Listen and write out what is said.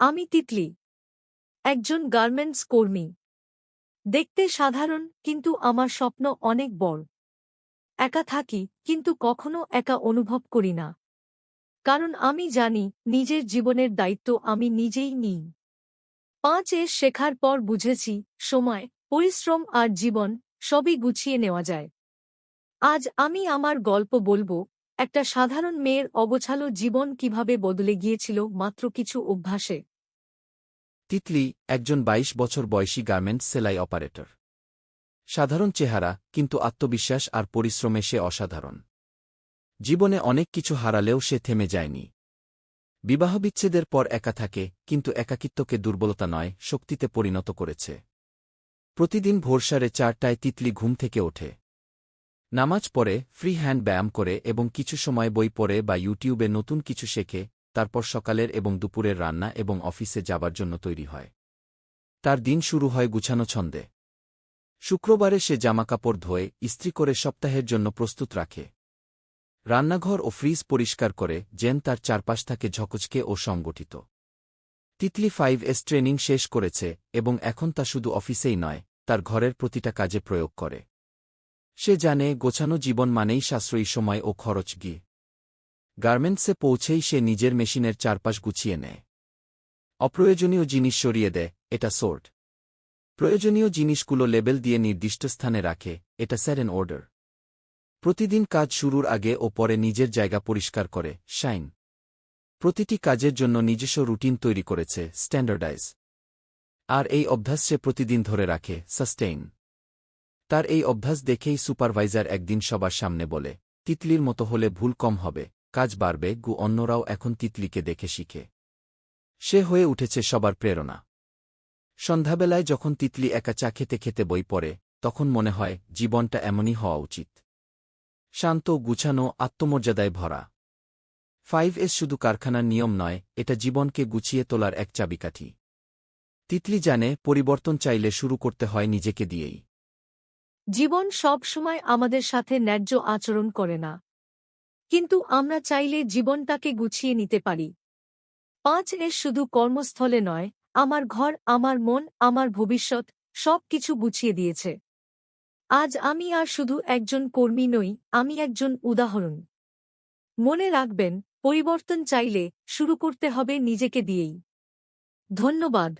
আমি তিতলি। একজন গার্মেন্টস কর্মী। দেখতে সাধারণ, কিন্তু আমার স্বপ্ন অনেক বড়। একা থাকি, কিন্তু কখনো একা অনুভব করি না। কারণ আমি জানি, নিজের জীবনের দায়িত্ব আমি নিজেই নিই। পাঁচ শেখার পর বুঝেছি, সময়, পরিশ্রম আর জীবন সবই গুছিয়ে নেওয়া যায়। আজ আমি আমার গল্প বলব, একটা সাধারণ মেয়ের অগোছালো জীবন কীভাবে বদলে গিয়েছিল মাত্র কিছু অভ্যাসে। তিতলি, একজন ২২ বছর বয়সী গার্মেন্টস সেলাই অপারেটর। সাধারণ চেহারা, কিন্তু আত্মবিশ্বাস আর পরিশ্রমে সে অসাধারণ। জীবনে অনেক কিছু হারালেও সে থেমে যায়নি। বিবাহবিচ্ছেদের পর একা থাকে, কিন্তু একাকিত্বকে দুর্বলতা নয়, শক্তিতে পরিণত করেছে। প্রতিদিন ভোরসারে চারটায় তিতলি ঘুম থেকে ওঠে। নামাজ পড়ে, ফ্রি হ্যান্ড ব্যায়াম করে এবং কিছু সময় বই পড়ে বা ইউটিউবে নতুন কিছু শেখে তারপর সকালের এবং দুপুরের রান্না এবং অফিসে যাবার জন্য তৈরি হয়। তার দিন শুরু হয় গুছানো ছন্দে। শুক্রবারে সে জামাকাপড় ধোয়ে, ইস্ত্রি করে সপ্তাহের জন্য প্রস্তুত রাখে। রান্নাঘর ও ফ্রিজ পরিষ্কার করে জেন তার চারপাশ থাকে ঝকচকে ও সংগঠিত। তিতলি ফাইভ এস ট্রেনিং শেষ করেছে এবং এখন তা শুধু অফিসেই নয়, তার ঘরের প্রতিটা কাজে প্রয়োগ করে। সে জানে গোছানো জীবন মানেই সাশ্রয়ী সময় ও খরচ গিয়ে। গার্মেন্টসে পৌঁছেই সে নিজের মেশিনের চারপাশ গুছিয়ে নেয়। অপ্রয়োজনীয় জিনিস সরিয়ে দেয়, এটা সোর্ট। প্রয়োজনীয় জিনিসগুলো লেবেল দিয়ে নির্দিষ্ট স্থানে রাখে, এটা স্যারেন অর্ডার প্রতিদিন কাজ শুরুর আগে ও পরে নিজের জায়গা পরিষ্কার করে শাইন প্রতিটি কাজের জন্য নিজস্ব রুটিন তৈরি করেছে স্ট্যান্ডার্ডাইজ আর এই অভ্যাস সে প্রতিদিন ধরে রাখে সাস্টেইন তার এই অভ্যাস দেখেই সুপারভাইজার একদিন সবার সামনে বলে, তিতলির মতো হলে ভুল কম হবে। কাজ বাড়বে, গু অন্যরাও এখন তিতলিকে দেখে শিখে। সে হয়ে উঠেছে সবার প্রেরণা। সন্ধ্যাবেলায় যখন তিতলি একা চা খেতে খেতে বই পড়ে, তখন মনে হয়, জীবনটা এমনই হওয়া উচিত। শান্ত, গুছানো, আত্মমর্যাদায় ভরা। ফাইভ এস শুধু কারখানার নিয়ম নয়, এটা জীবনকে গুছিয়ে তোলার এক চাবিকাঠি। তিতলি জানে, পরিবর্তন চাইলে শুরু করতে হয় নিজেকে দিয়েই। জীবন সব সময় আমাদের সাথে ন্যায্য আচরণ করে না। কিন্তু আমরা চাইলে জীবনটাকে গুছিয়ে নিতে পারি। পাঁচ এর শুধু কর্মস্থলে নয়, আমার ঘর, আমার মন, আমার ভবিষ্যৎ সব কিছু গুছিয়ে দিয়েছে। আজ আমি আর শুধু একজন কর্মী নই, আমি একজন উদাহরণ। মনে রাখবেন, পরিবর্তন চাইলে শুরু করতে হবে নিজেকে দিয়েই। ধন্যবাদ।